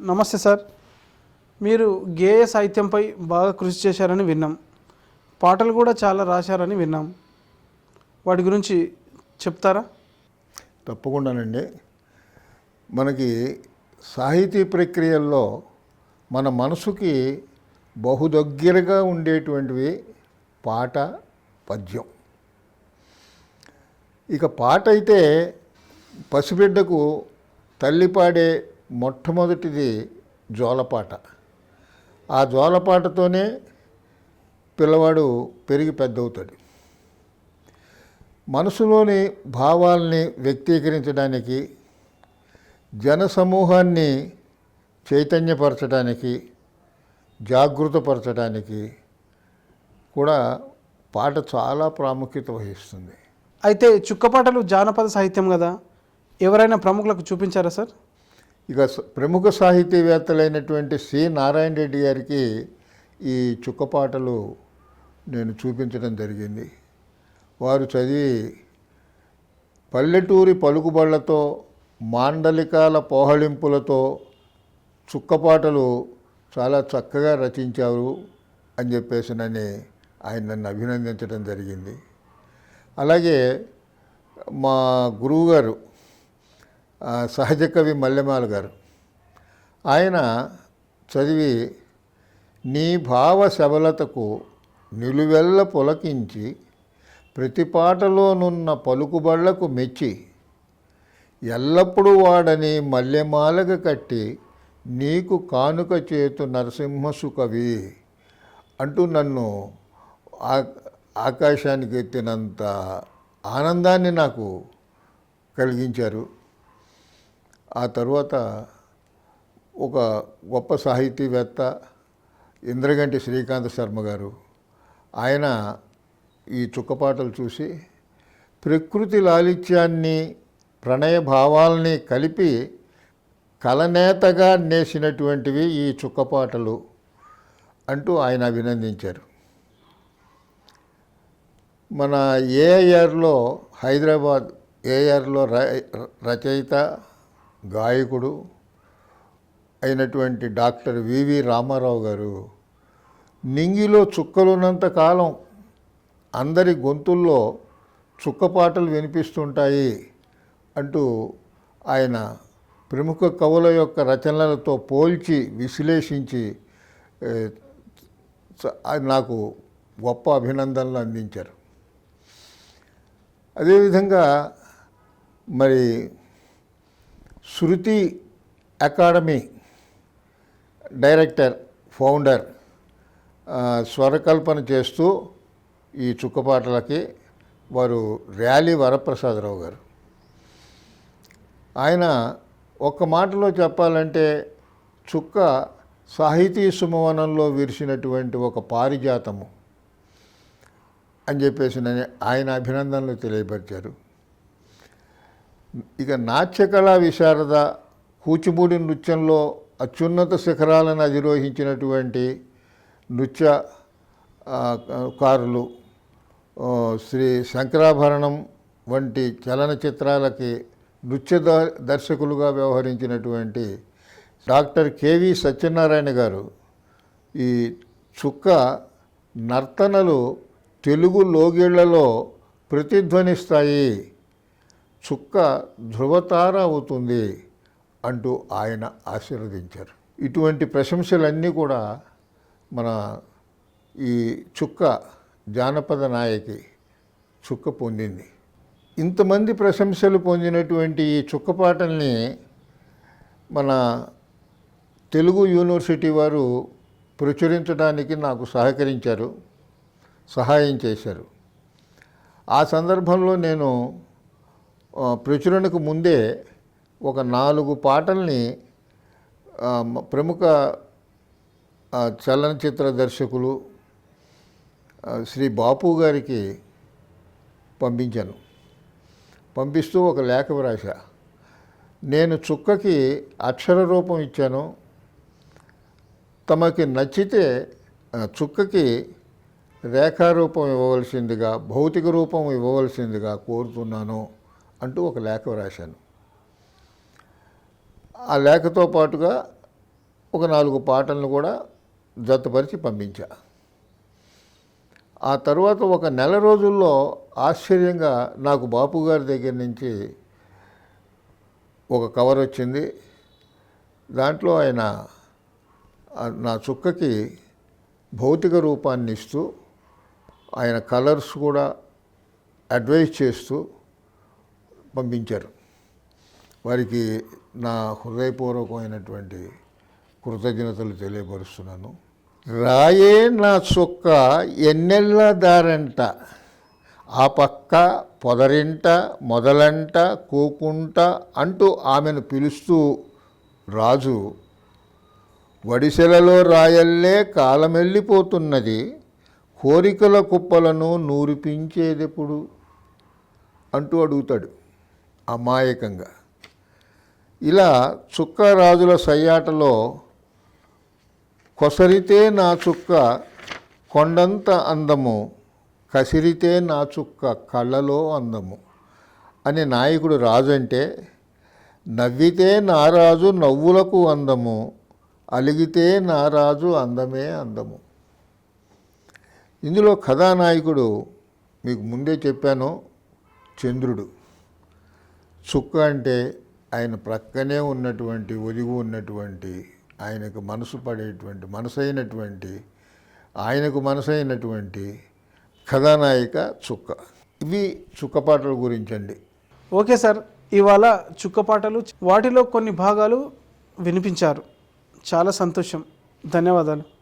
నమస్తే సార్. మీరు గేయ సాహిత్యంపై బాగా కృషి చేశారని విన్నాం. పాటలు కూడా చాలా రాశారని విన్నాం. వాటి గురించి చెప్తారా? తప్పకుండానండి. మనకి సాహితీ ప్రక్రియల్లో మన మనసుకి బహుదగ్గరగా ఉండేటువంటివి పాట పద్యం. ఇక పాట అయితే పసిబిడ్డకు తల్లి పాడే మొట్టమొదటిది జోలపాట ఆ జోలపాటతోనే పిల్లవాడు పెరిగి పెద్దవుతాడు. మనసులోని భావాల్ని వ్యక్తీకరించడానికి జన సమూహాన్ని చైతన్యపరచడానికి జాగృతపరచడానికి కూడా పాట చాలా ప్రాముఖ్యత వహిస్తుంది. అయితే చుక్కపాటలు జానపద సాహిత్యం కదా? ఎవరైనా ప్రముఖులకు చూపించారా సార్? ఇక ప్రముఖ సాహితీవేత్తలైనటువంటి సి. నారాయణ రెడ్డి గారికి ఈ చుక్కపాటలు నేను చూపించడం జరిగింది. వారు చదివి పల్లెటూరి పలుకుబళ్ళతో మాండలికాల పోహళింపులతో చుక్కపాటలు చాలా చక్కగా రచించారు అని చెప్పేసినని ఆయన నన్ను అభినందించడం జరిగింది. అలాగే మా గురువుగారు సహజ కవి మల్లెమాల గారు. ఆయన చదివి నీ భావ సబలతకు నిలువెల్ల పులకించి ప్రతి పాటలోనున్న పలుకుబళ్ళకు మెచ్చి ఎల్లప్పుడూ వాడని మల్లెమాలగ కట్టి నీకు కానుక చేతు నరసింహసు కవి అంటూ నన్ను ఆ- ఆకాశానికి ఎత్తినంత ఆనందాన్ని నాకు కలిగించారు. ఆ తర్వాత ఒక గొప్ప సాహితీవేత్త ఇంద్రగంటి శ్రీకాంత శర్మ గారు ఆయన ఈ చుక్కపాటలు చూసి ప్రకృతి లాలిత్యాన్ని ప్రణయ భావాల్ని కలిపి కలనేతగా నేసినటువంటివి ఈ చుక్కపాటలు అంటూ ఆయన అభినందించారు. మన ఏఆర్లో హైదరాబాద్ ఏఆర్లో ర రచయిత గాయకుడు అయినటువంటి డాక్టర్ వివి రామారావు గారు నింగిలో చుక్కలున్నంత కాలం అందరి గొంతుల్లో చుక్కపాటలు వినిపిస్తుంటాయి అంటూ ఆయన ప్రముఖ కవుల యొక్క రచనలతో పోల్చి విశ్లేషించి నాకు గొప్ప అభినందనలు అందించారు. అదేవిధంగా మరి శృతి అకాడమీ డైరెక్టర్ ఫౌండర్ స్వరకల్పన చేస్తూ ఈ చుక్కపాటలకి వారు ర్యాలీ వరప్రసాదరావు గారు. ఆయన ఒక్క మాటలో చెప్పాలంటే చుక్క సాహితీ సుమవనంలో విరిసినటువంటి ఒక పారిజాతము అని చెప్పేసి నన్ను ఆయన అభినందనలు తెలియపరిచారు. ఇక నాట్యకళా విశారద కూచిపూడి నృత్యంలో అత్యున్నత శిఖరాలను అధిరోహించినటువంటి నృత్య కారులు శ్రీ శంకరాభరణం వంటి చలనచిత్రాలకి నృత్య దర్శకులుగా వ్యవహరించినటువంటి doctor K V Satyanarayana garu ఈ చుక్క నర్తనలు తెలుగు లోగిళ్ళలో ప్రతిధ్వనిస్తాయి. చుక్క ధృవతార అవుతుంది అంటూ ఆయన ఆశీర్వదించారు. ఇటువంటి ప్రశంసలన్నీ కూడా మన ఈ చుక్క జానపద నాయకి చుక్క పొందింది. ఇంతమంది ప్రశంసలు పొందినటువంటి ఈ చుక్క పాటల్ని మన తెలుగు యూనివర్సిటీ వారు ప్రచురించడానికి నాకు సహకరించారు సహాయం చేశారు. ఆ సందర్భంలో నేను ప్రచురణకు ముందే ఒక నాలుగు పాటల్ని ప్రముఖ చలనచిత్ర దర్శకులు శ్రీ బాపు గారికి పంపించాను. పంపిస్తూ ఒక లేఖ వ్రాసా నేను చుక్కకి అక్షర రూపం ఇచ్చాను. తమకి నచ్చితే చుక్కకి రేఖారూపం ఇవ్వవలసిందిగా భౌతిక రూపం ఇవ్వవలసిందిగా కోరుతున్నాను. అంటూ ఒక లేఖ రాశాను ఆ లేఖతో పాటుగా ఒక నాలుగు పాటలను కూడా జతపరిచి పంపించా. ఆ తర్వాత ఒక నెల రోజుల్లో ఆశ్చర్యంగా నాకు బాపు గారి దగ్గర నుంచి ఒక కవర్ వచ్చింది. దాంట్లో ఆయన నా చుక్కకి భౌతిక రూపాన్ని ఇస్తూ ఆయన కలర్స్ కూడా అడ్వైజ్ చేస్తూ పంపించారు. వారికి నా హృదయపూర్వకమైనటువంటి కృతజ్ఞతలు తెలియపరుస్తున్నాను. రాయే నా చుక్క ఎన్నెళ్ళ దారంట ఆ పక్క పొదరింట మొదలంట కూకుంట అంటూ ఆమెను పిలుస్తూ రాజు వడిసెలలో రాయల్లే కాలమెళ్ళిపోతున్నది కోరికల కుప్పలను నూరిపించేదెప్పుడు? అంటూ అడుగుతాడు. అమాయకంగా. ఇలా చుక్కరాజుల సయ్యాటలో కొసరితే నా చుక్క కొండంత అందము కసిరితే నా చుక్క కళ్ళలో అందము అని నాయకుడు రాజు అంటే నవ్వితే నారాజు నవ్వులకు అందము అలిగితే నారాజు అందమే అందము. ఇందులో కథానాయకుడు మీకు ముందే చెప్పాను చంద్రుడు. చుక్క అంటే ఆయన ప్రక్కనే ఉన్నటువంటి ఒదిగి ఉన్నటువంటి ఆయనకు మనసు పడేటువంటి మనసైనటువంటి ఆయనకు మనసైనటువంటి కథానాయిక చుక్క ఇవి చుక్క పాటల గురించండి. ఓకే సార్ ఇవాళ చుక్క పాటలు వాటిలో కొన్ని భాగాలు వినిపించారు. చాలా సంతోషం. ధన్యవాదాలు.